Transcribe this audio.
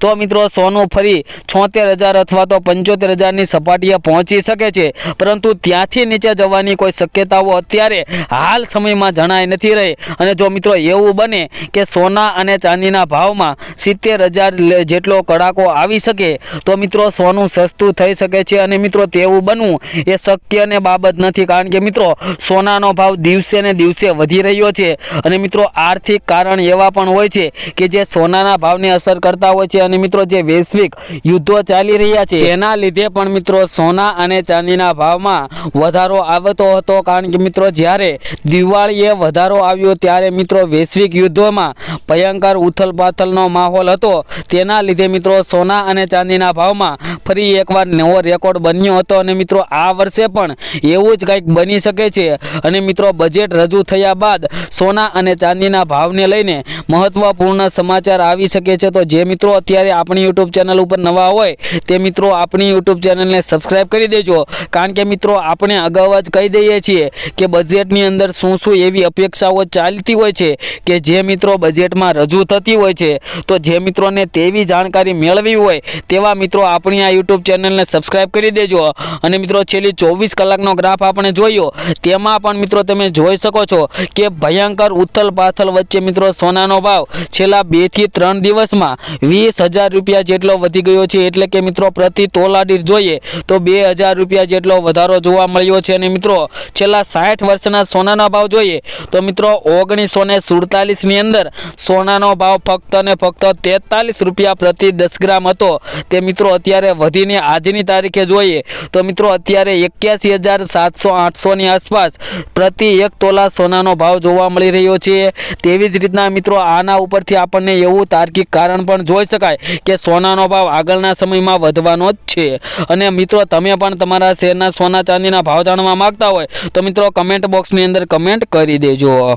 તો મિત્રો સોનું ફરી છોતેર હજાર અથવા તો પંચોતેર હજારની સપાટીએ પહોંચી શકે છે. પરંતુ ત્યાંથી નીચે જવાની કોઈ શક્યતાઓ અત્યારે હાલ સમયમાં જણાઈ નથી રહી. અને જો મિત્રો એવું બને કે સોના અને ચાંદીના ભાવમાં સિત્તેર હજાર જેટલો કડાકો આવી શકે, તો મિત્રો સોનું સસ્તું થઈ શકે છે. અને મિત્રો તેવું બનવું એ શક્યને બાબત નથી. કારણ કે મિત્રો સોનાનો ભાવ દિવસે ને દિવસે વધી રહ્યો છે. અને મિત્રો આર્થિક કારણ એવા પણ હોય છે કે જે સોનાના ભાવને અસર કરતા હોય છે. અને મિત્રો જે વૈશ્વિક યુદ્ધો ચાલી રહ્યા છે, તેના લીધે પણ મિત્રો સોના અને ચાંદીના ભાવમાં વધારો આવતો હતો. કારણ કે મિત્રો જ્યારે દિવાળીએ વધારો આવ્યો, ત્યારે મિત્રો વૈશ્વિક યુદ્ધોમાં ભયંકર ઉથલ માહોલ હતો. તેના લીધે મિત્રો સોના અને ચાંદીના ભાવમાં ફરી એકવાર નવો રેકોર્ડ બન્યો હતો અને મિત્રો આ વર્ષે પણ એવું જ કંઈક બની શકે છે. અને મિત્રો બજેટ રજૂ થયા બાદ સોના અને ચાંદીના ભાવને લઈને મહત્વપૂર્ણ સમાચાર આવી શકે છે. તો જે મિત્રો અત્યારે આપણી યુટ્યુબ ચેનલ ઉપર નવા હોય, તે મિત્રો આપણી યુટ્યુબ ચેનલને સબસ્ક્રાઈબ કરી દેજો. કારણ કે મિત્રો, આપણે અગાઉ જ કહી દઈએ છીએ કે બજેટની અંદર શું શું એવી અપેક્ષાઓ ચાલતી હોય છે કે જે મિત્રો બજેટમાં રજૂ થતી હોય છે. તો જે મિત્રોને તેવી જાણકારી મેળવી હોય, તેવા મિત્રો આપણી આ યુટ્યુબ ચેનલને સબસ્ક્રાઈબ કરી દેજો. અને મિત્રો, છેલ્લી ચોવીસ કલાકનો ગ્રાફ આપણે જોયો, તેમાં પણ મિત્રો તમે જોઈ શકો છો કે ભયંકર ઉથલ પાથલ વચ્ચે મિત્રો સોનાનો ભાવ છેલ્લા બેથી ત્રણ દિવસમાં વીસ હજાર રૂપિયા જેટલો વધી ગયો છે, એટલે કે મિત્રો પ્રતિ તોલા દીઠ જોઈએ તો બે હજાર રૂપિયા જેટલો વધારો જોવા મળ્યો છે. અને મિત્રો, છેલ્લા સાઠ વર્ષના સોનાના ભાવ જોઈએ તો મિત્રો ઓગણીસો ને સુડતાલીસની અંદર સોનાનો ભાવ ફક્ત ને ફક્ત તેતાલીસ રૂપિયા પ્રતિ દસ ગ્રામ હતો. તે મિત્રો અત્યારે વધીને આજની તારીખે જોઈએ તો મિત્રો અત્યારે એક્યાસી હજાર સાતસો આઠસોની આસપાસ પ્રતિ એક તોલા સોનાનો ભાવ જોવા મળી રહ્યો છે. તેવી જ રીતના મિત્રો આના ઉપરથી આપણને એવું તાર્કિક કારણ પણ જોઈ શકાય કે સોનાનો ભાવ આગળના સમયમાં વધવાનો જ છે. અને મિત્રો, તમે પણ તમારા શેરના સોના ચાંદીના ભાવ જાણવા માંગતા હોય તો મિત્રો કમેન્ટ બોક્સની અંદર કમેન્ટ કરી દેજો.